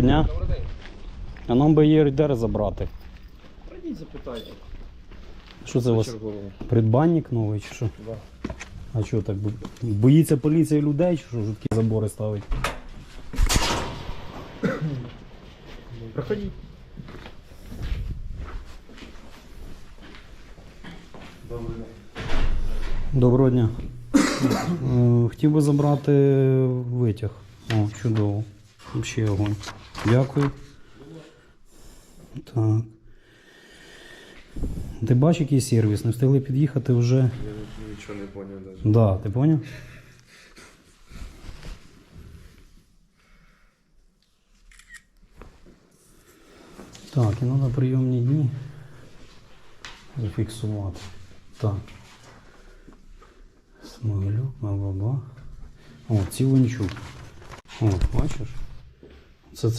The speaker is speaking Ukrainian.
Доброго дня. А нам би її де забрати. Прийдіть, запитайте. Що це у вас? Чергового. Придбанник новий чи що? Да. А що так? Боїться поліція людей, чи що жуткі забори ставить? Проходіть. Добрий день. Доброго дня. Е, Хотів би забрати витяг. О, чудово. Ще огонь. Дякую. Так. Ти бачиш, який сервіс? Не встигли під'їхати вже. Я нічого не зрозумів навіть. Да, ти поняв? Так, і треба прийомні дні зафіксувати. Так. Смолюк, бла-бла-бла. О, Цівончук. О, бачиш? Це це